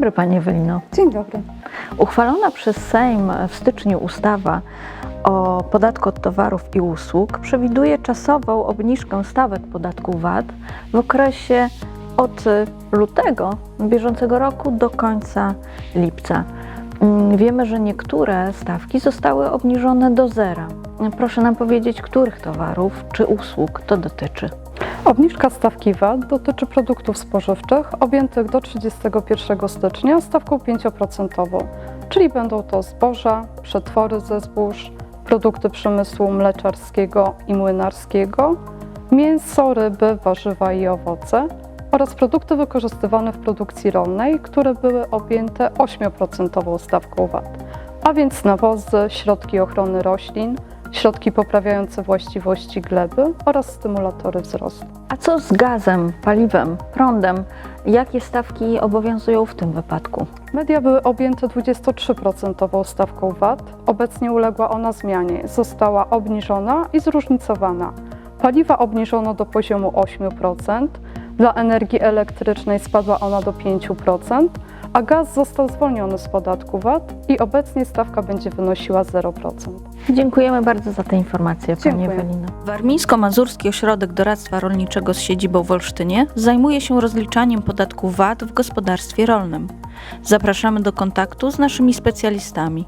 dobry Pani Ewelino. Dzień dobry. Uchwalona przez Sejm w styczniu ustawa o podatku od towarów i usług przewiduje czasową obniżkę stawek podatku VAT w okresie od lutego bieżącego roku do końca lipca. Mm, Wiemy, że niektóre stawki zostały obniżone do zera. Proszę nam powiedzieć, których towarów czy usług to dotyczy. Obniżka stawki VAT dotyczy produktów spożywczych objętych do 31 stycznia stawką 5%, czyli będą to zboża, przetwory ze zbóż, produkty przemysłu mleczarskiego i młynarskiego, mięso, ryby, warzywa i owoce oraz produkty wykorzystywane w produkcji rolnej, które były objęte 8% stawką VAT, a więc nawozy, środki ochrony roślin, środki poprawiające właściwości gleby oraz stymulatory wzrostu. A co z gazem, paliwem, prądem? Jakie stawki obowiązują w tym wypadku? Media były objęte 23% stawką VAT. Obecnie uległa ona zmianie. Została obniżona i zróżnicowana. Paliwa obniżono do poziomu 8%, dla energii elektrycznej spadła ona do 5%, a gaz został zwolniony z podatku VAT i obecnie stawka będzie wynosiła 0%. Dziękujemy bardzo za te informacje, Pani Dziękuję. Ewelino. Warmińsko-Mazurski Ośrodek Doradztwa Rolniczego z siedzibą w Olsztynie zajmuje się rozliczaniem podatku VAT w gospodarstwie rolnym. Zapraszamy do kontaktu z naszymi specjalistami.